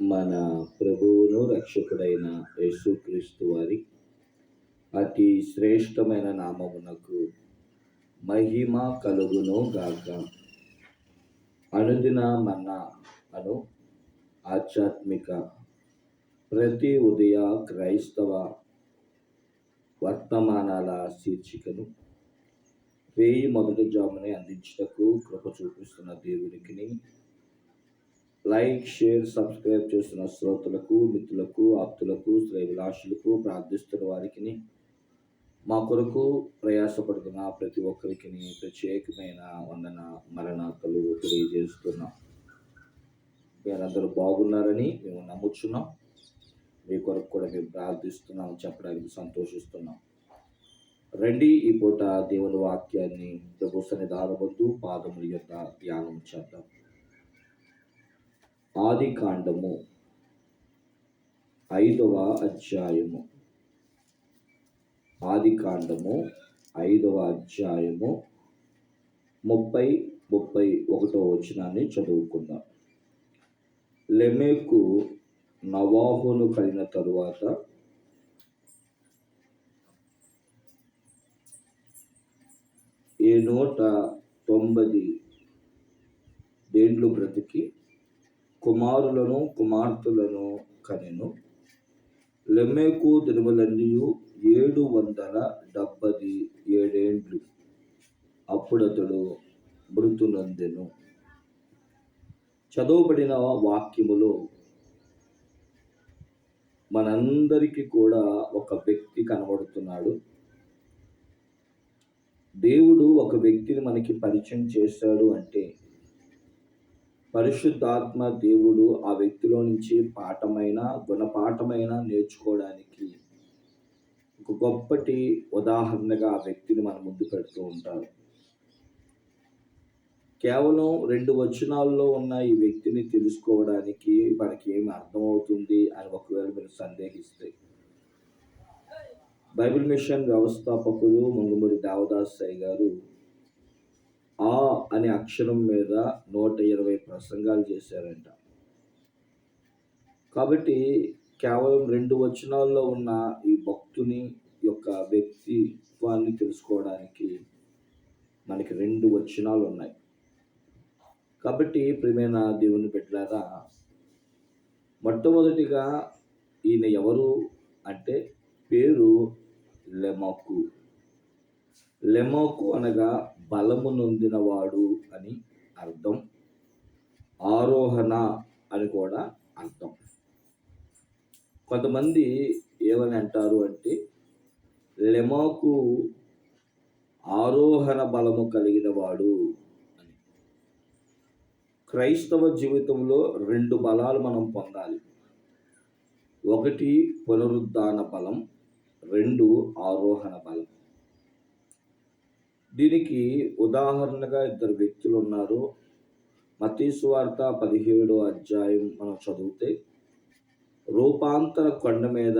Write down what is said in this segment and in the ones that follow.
మన ప్రభువును రక్షకుడైన యేసుక్రీస్తు వారి అతి శ్రేష్టమైన నామమునకు మహిమ కలుగును గాక. అనుదిన మన అను ఆధ్యాత్మిక ప్రతి ఉదయ క్రైస్తవ వర్తమానాల శీర్షికను వేయి మొదటి జామునే అందించుటకు కృప చూపిస్తున్న దేవునికి లైక్ షేర్ సబ్స్క్రైబ్ చేస్తున్న శ్రోతలకు మిత్రులకు ఆప్తులకు శ్రేభిలాషులకు ప్రార్థిస్తున్న వారికి మా కొరకు ప్రయాసపడుతున్న ప్రతి ఒక్కరికి ప్రత్యేకమైన వందన మరణాకలు తెలియజేస్తున్నాం. మీరందరూ బాగున్నారని మేము నమ్ముచున్నాం. మీ కొరకు కూడా మేము ప్రార్థిస్తున్నాం చెప్పడానికి సంతోషిస్తున్నాం. రండి ఈ పూట దేవుని వాక్యాన్ని ప్రభు సన్నిధానవద్దు పాదముల యొక్క ధ్యానం చేద్దాం. ఆది కాండము ఐదవ అధ్యాయము. ఆది కాండము ఐదవ అధ్యాయము. ముప్పై ముప్పై ఒకటో వచనాన్ని చదువుకుందాం. లెమెకు నవాహును కలిగిన తరువాత ఏ నూట తొంభది దేండ్లు బ్రతికి కుమారులను కుమార్తెలను కనెను. లెమ్మెకు దినములన్నీయు ఏడు వందల డెబ్బది ఏడేండ్లు. అప్పుడతడు మృతునందెను చదవబడిన వాక్యములో మనందరికీ కూడా ఒక వ్యక్తి కనబడుతున్నాడు. దేవుడు ఒక వ్యక్తిని మనకి పరిచయం చేస్తాడు అంటే పరిశుద్ధాత్మ దేవుడు ఆ వ్యక్తిలో నుంచి పాఠమైన గుణపాఠమైన నేర్చుకోవడానికి ఒక గొప్పటి ఉదాహరణగా ఆ వ్యక్తిని మన ముందు పెడుతూ ఉంటారు. కేవలం రెండు వచనాల్లో ఉన్న ఈ వ్యక్తిని తెలుసుకోవడానికి మనకి ఏమి అర్థమవుతుంది అని ఒకవేళ మీరు సందేహిస్తే. బైబిల్ మిషన్ వ్యవస్థాపకులు మంగుమూరి దేవదాస్ సాయి గారు అనే అక్షరం మీద నూట ఇరవై ప్రసంగాలు చేశారంట. కాబట్టి కేవలం రెండు వచనాల్లో ఉన్న ఈ భక్తుని యొక్క వ్యక్తిత్వాన్ని తెలుసుకోవడానికి మనకి రెండు వచనాలు ఉన్నాయి. కాబట్టి ప్రియమైన దేవుని పెట్టారా మొట్టమొదటిగా ఈయన ఎవరు అంటే పేరు లెమోకు. లెమోకు అనగా బలము నొందినవాడు అని అర్థం. ఆరోహణ అని కూడా అర్థం. కొంతమంది ఏమని అంటారు అంటే లెమోకు ఆరోహణ బలము కలిగిన వాడు అని. క్రైస్తవ జీవితంలో రెండు బలాలు మనం పొందాలి. ఒకటి పునరుద్ధాన బలం రెండు ఆరోహణ బలం. దీనికి ఉదాహరణగా ఇద్దరు వ్యక్తులు ఉన్నారు. మతీసు వార్త పదిహేడో అధ్యాయం మనం చదివితే రూపాంతర కొండ మీద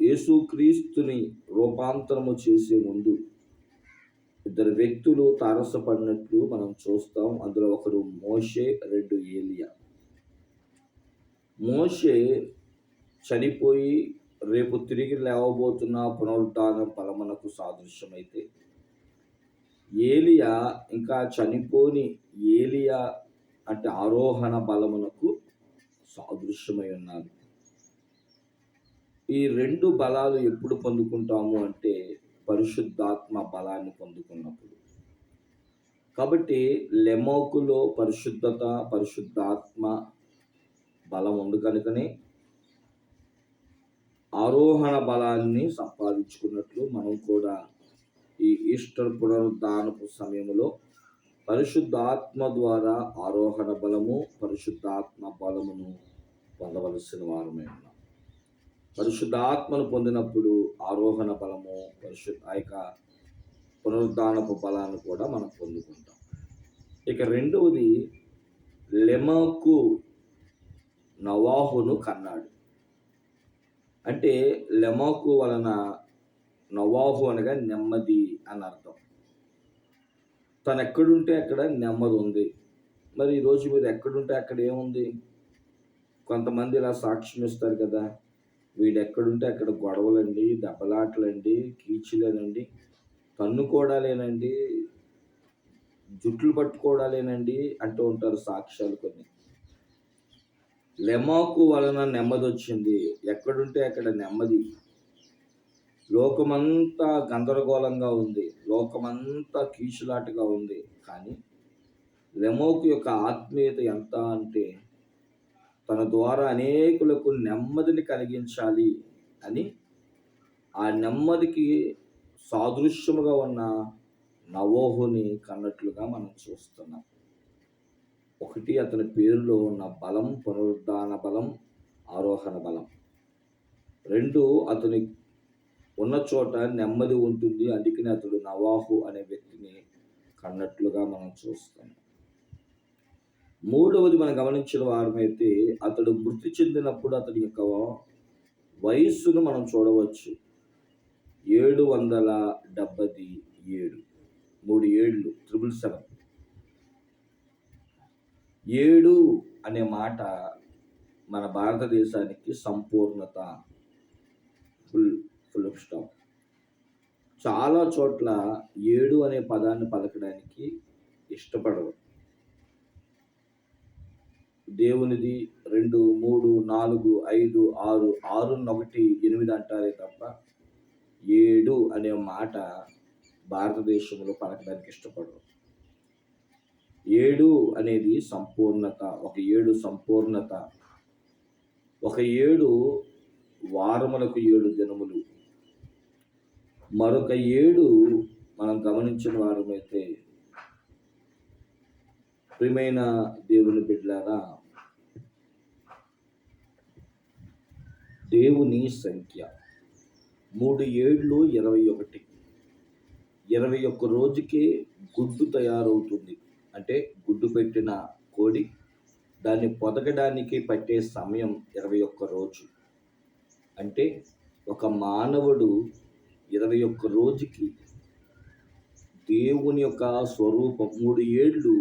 యేసుక్రీస్తుని రూపాంతరము చేసే ముందు ఇద్దరు వ్యక్తులు తారసపడినట్లు మనం చూస్తాం. అందులో ఒకరు మోషే రెండు ఏలియా. మోషే చనిపోయి రేపు తిరిగి లేవబోతున్న పునరుద్ధాన పలమనకు సాదృశ్యమైతే ఏలియా ఇంకా చనిపోని ఏలియా అంటే ఆరోహణ బలమునకు సాదృశ్యమై ఉన్నారు ఈ రెండు బలాలు ఎప్పుడు పొందుకుంటాము అంటే పరిశుద్ధాత్మ బలాన్ని పొందుకున్నప్పుడు. కాబట్టి లెమోకులో పరిశుద్ధత పరిశుద్ధాత్మ బలం ఉంది కనుకనే ఆరోహణ బలాన్ని సంపాదించుకున్నట్లు మనం కూడా ఈ ఈస్టర్ పునరుద్ధానపు సమయంలో పరిశుద్ధాత్మ ద్వారా ఆరోహణ బలము పరిశుద్ధాత్మ బలమును పొందవలసిన వారమే ఉన్నాం. పరిశుద్ధాత్మను పొందినప్పుడు ఆరోహణ బలము పరిశుద్ధ ఆ యొక్క పునరుద్ధానపు బలాన్ని కూడా మనం పొందుకుంటాం. ఇక రెండవది లెమకు నవాహును కన్నాడు. అంటే లెమకు వలన నవాహు అనగా నెమ్మది అని అర్థం. తను ఎక్కడుంటే అక్కడ నెమ్మది ఉంది. మరి ఈరోజు మీరు ఎక్కడుంటే అక్కడ ఏముంది? కొంతమంది ఇలా సాక్ష్యం ఇస్తారు కదా వీడు ఎక్కడుంటే అక్కడ గొడవలండి దెబ్బలాటలండి కీచులేనండి తన్నుకోవడాలేనండి జుట్లు పట్టుకోవడాలేనండి అంటూ ఉంటారు సాక్ష్యాలు కొన్ని. లెమాకు వలన నెమ్మది వచ్చింది ఎక్కడుంటే అక్కడ నెమ్మది. లోకమంతా గందరగోళంగా ఉంది. లోకమంతా కీచులాటగా ఉంది. కానీ రెమోక్ యొక్క ఆత్మీయత ఎంత అంటే తన ద్వారా అనేకులకు నెమ్మదిని కలిగించాలి అని ఆ నెమ్మదికి సాదృశ్యముగా ఉన్న నవోహుని కన్నట్లుగా మనం చూస్తున్నాం. ఒకటి అతని పేరులో ఉన్న బలం పునరుద్ధాన బలం ఆరోహణ బలం. రెండు అతని ఉన్న చోట నెమ్మది ఉంటుంది. అందుకని అతడు నవాహు అనే వ్యక్తిని కన్నట్లుగా మనం చూస్తాం. మూడవది మనం గమనించిన వారమైతే అతడు మృతి చెందినప్పుడు అతడి యొక్క వయస్సును మనం చూడవచ్చు. ఏడు వందల డెబ్బై ఏడు. మూడు ఏళ్ళు త్రిబుల్ సెవెన్. ఏడు అనే మాట మన భారతదేశానికి సంపూర్ణత ఫుల్ ఫుల్ స్టాప్ చాలా చోట్ల ఏడు అనే పదాన్ని పలకడానికి ఇష్టపడరు. దేవునిది రెండు మూడు నాలుగు ఐదు ఆరు ఆరు ఒకటి ఎనిమిది అంటారే తప్ప ఏడు అనే మాట భారతదేశంలో పలకడానికి ఇష్టపడరు. ఏడు అనేది సంపూర్ణత ఒక ఏడు సంపూర్ణత. ఒక ఏడు వారములకు ఏడు దినములు. మరొక ఏడు మనం గమనించిన వారమైతే ప్రియమైన దేవుని బిడ్డలారా దేవుని సంఖ్య మూడు ఏళ్ళు ఇరవై ఒకటి. ఇరవై ఒక్క రోజుకే గుడ్డు తయారవుతుంది. అంటే గుడ్డు పెట్టిన కోడి దాన్ని పొదగడానికి పట్టే సమయం ఇరవై ఒక్క రోజు. అంటే ఒక మానవుడు ఇరవై ఒక్క రోజుకి దేవుని యొక్క స్వరూపం మూడు ఏళ్ళు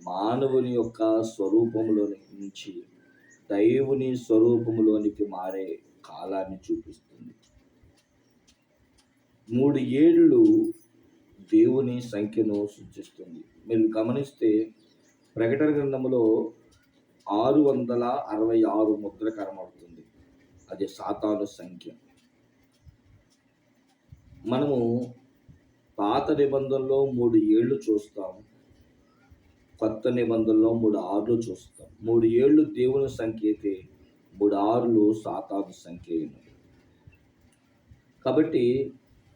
మానవుని యొక్క స్వరూపంలో నుంచి దైవుని స్వరూపంలోనికి మారే కాలాన్ని చూపిస్తుంది. మూడు ఏళ్ళు దేవుని సంఖ్యను సూచిస్తుంది మీరు గమనిస్తే ప్రకటన గ్రంథంలో ఆరు వందల అరవై ఆరు ముద్ర కనబడుతుంది అది సాతాను సంఖ్య. మనము పాత నిబంధనలో మూడు ఏళ్ళు చూస్తాం కొత్త నిబంధనలో మూడు ఆరులు చూస్తాం. మూడు ఏళ్ళు దేవుని సంఖ్య మూడు ఆరులు సాతాను సంఖ్య కాబట్టి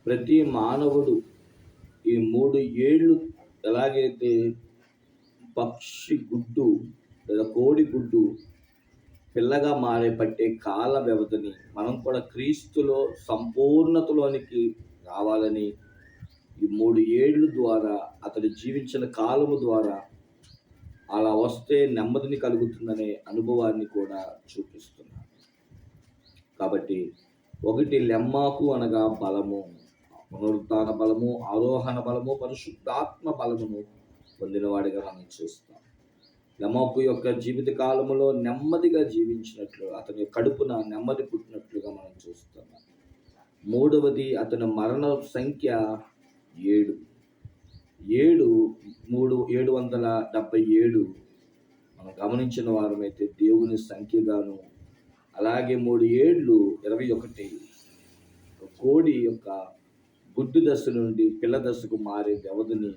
ప్రతి మానవుడు ఈ మూడు ఏళ్ళు ఎలాగైతే పక్షి గుడ్డు లేదా కోడి గుడ్డు పిల్లగా మారే పట్టే కాల వ్యవధిని మనం కూడా క్రీస్తులో సంపూర్ణతలోనికి రావాలని ఈ మూడు ఏళ్ళు ద్వారా అతడు జీవించిన కాలము ద్వారా అలా వస్తే నెమ్మదిని కలుగుతుందనే అనుభవాన్ని కూడా చూపిస్తున్నాను కాబట్టి ఒకటి లెమ్మాకు అనగా బలము పునరుద్ధాన బలము ఆరోహణ బలము పరిశుద్ధాత్మ బలమును పొందినవాడిగా మనం చూస్తాం. లెమాకు యొక్క జీవిత కాలంలో నెమ్మదిగా జీవించినట్లు అతని కడుపున నెమ్మది పుట్టినట్లుగా మనం చూస్తున్నాం. మూడవది అతని మరణ సంఖ్య ఏడు. ఏడు మూడు ఏడు వందల డెబ్బై ఏడు. మనం గమనించిన వారమైతే దేవుని సంఖ్యగాను అలాగే మూడు ఏళ్ళు ఇరవై ఒకటి. కోడి యొక్క గుడ్డు దశ నుండి పిల్ల దశకు మారే వ్యవధిని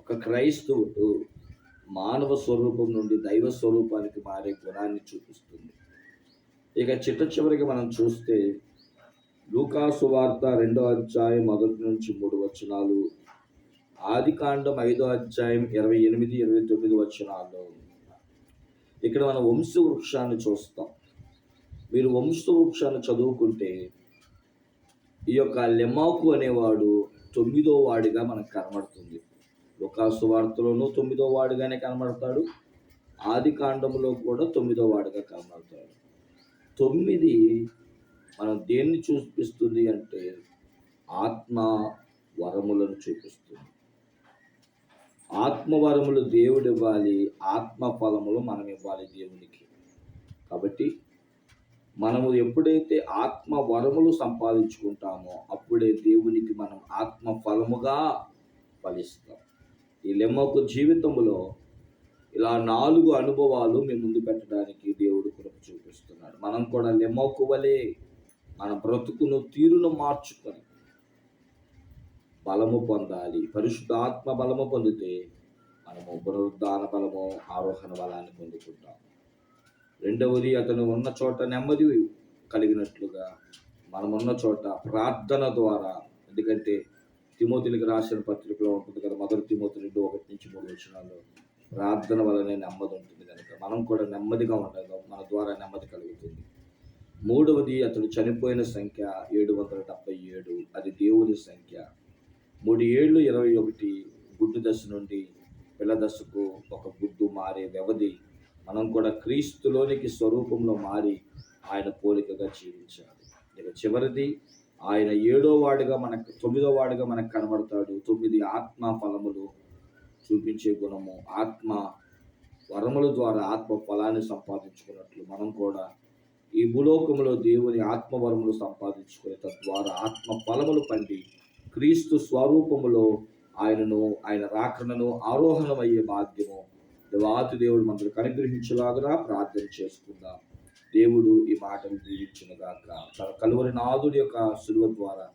ఒక క్రైస్తవుడు మానవ స్వరూపం నుండి దైవ స్వరూపానికి మారే గుణాన్ని చూపిస్తుంది. ఇక చిట్ట చివరికి మనం చూస్తే లూకాసు వార్త రెండో అధ్యాయం మొదటి నుంచి మూడు వచనాలు. ఆది కాండం ఐదో అధ్యాయం ఇరవై ఎనిమిది ఇరవై తొమ్మిది వచనాలు. ఇక్కడ మనం వంశ వృక్షాన్ని చూస్తాం. మీరు వంశ వృక్షాన్ని చదువుకుంటే ఈ యొక్క లెమాకు అనేవాడు తొమ్మిదో వాడిగా మనకు కనబడుతుంది. లుకాసు వార్తలోనూ తొమ్మిదో వాడిగానే కనబడతాడు. ఆది కాండంలో కూడా తొమ్మిదో వాడిగా కనబడతాడు. తొమ్మిది మనం దేన్ని చూపిస్తుంది అంటే ఆత్మ వరములను చూపిస్తుంది. ఆత్మవరములు దేవుడు ఇవ్వాలి ఆత్మ ఫలములు మనం ఇవ్వాలి దేవునికి. కాబట్టి మనము ఎప్పుడైతే ఆత్మ వరములు సంపాదించుకుంటామో అప్పుడే దేవునికి మనం ఆత్మ ఫలముగా ఫలిస్తాం. ఈ లెమ్మకు జీవితంలో ఇలా నాలుగు అనుభవాలు మీ ముందు పెట్టడానికి దేవుడు కృప చూపిస్తున్నాడు. మనం కూడా లెమ్మకు వలె మన బ్రతుకును తీరును మార్చుకొని బలము పొందాలి. పరిశుద్ధ ఆత్మ బలము పొందితే మనము పునరుద్ధాన బలము ఆరోహణ బలాన్ని పొందుకుంటాం రెండవది అతను ఉన్న చోట నెమ్మది కలిగినట్లుగా మనం ఉన్న చోట ప్రార్థన ద్వారా ఎందుకంటే తిమోతులకు రాసిన పత్రికలో ఉంటుంది కదా మొదటి తిమోతి రెండు ఒకటి నుంచి మూడు వచ్చినాల్లో ప్రార్థన వలనే నెమ్మది ఉంటుంది కనుక మనం కూడా నెమ్మదిగా ఉండగలం మన ద్వారా నెమ్మది కలుగుతుంది. మూడవది అతడు చనిపోయిన సంఖ్య ఏడు వందల డెబ్బై ఏడు అది దేవుని సంఖ్య. మూడు ఏళ్ళు ఇరవై ఒకటి గుడ్డు దశ నుండి పిల్ల దశకు ఒక గుడ్డు మారే వ్యవధి. మనం కూడా క్రీస్తులోనికి స్వరూపంలో మారి ఆయన పోలికగా జీవించాలి. ఇక చివరిది ఆయన ఏడో వాడుగా మనకు తొమ్మిదో వాడుగా మనకు కనబడతాడు. తొమ్మిది ఆత్మ ఫలములు చూపించే గుణము ఆత్మ వరముల ద్వారా ఆత్మ ఫలాన్ని సంపాదించుకున్నట్లు మనం కూడా ఈ భూలోకములో దేవుని ఆత్మ వరములు సంపాదించుకునే తద్వారా ఆత్మ ఫలములు పండి క్రీస్తు స్వరూపములో ఆయనను ఆయన రాకరణను ఆరోహణమయ్యే భాగ్యము దేవాతి దేవుడు మనకు అనుగ్రహించలాగా ప్రార్థన చేసుకుందాం. దేవుడు ఈ మాటలు దీవించునుగాక తన కలువరి నాదుడి యొక్క సులువ ద్వారా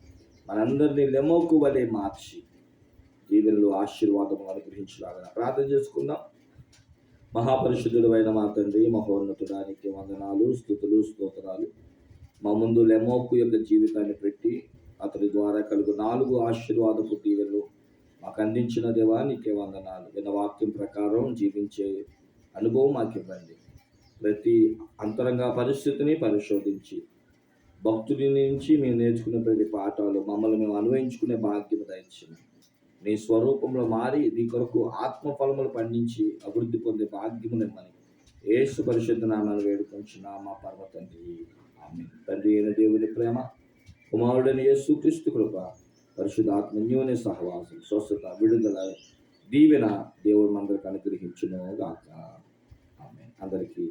మనందరినీ లెమోకు వలె మార్చి దీవెనలు ఆశీర్వాదము అనుగ్రహించలాగా ప్రార్థన చేసుకుందాం. మహాపరిశుద్ధుడు అయిన మా తండ్రి మహోన్నతుడానికి వందనాలు స్థుతులు స్తోత్రాలు. మా ముందు లెమోకు యొక్క జీవితాన్ని పెట్టి అతడి ద్వారా కలుగు నాలుగు ఆశీర్వాదపు దీవెనలు మాకు అందించిన దేవా నీకే వందనాలు. విన్న వాక్యం ప్రకారం జీవించే అనుభవం మాకు ఇవ్వండి. ప్రతి అంతరంగ పరిస్థితిని పరిశోధించి భక్తుడి నుంచి మేము నేర్చుకునే ప్రతి పాఠాలు మమ్మల్ని మేము అన్వయించుకునే భాగ్యం దయచింది నీ స్వరూపంలో మారి నీ కొరకు ఆత్మ ఫలములు పండించి అభివృద్ధి పొందే భాగ్యము నిమ్మని ఏసు పరిశుద్ధ నామాలు వేడుకొంచిన మా పర్వ తండ్రి ఆమె తండ్రి అయిన దేవుని ప్రేమ కుమారుడని యేసు క్రీస్తు కృప పరిశుద్ధాత్మ న్యూని సహవాసం స్వస్థత విడుదల దీవెన దేవుడు మనందరికి అనుగ్రహించును గాక ఆమె అందరికీ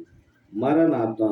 మరణాత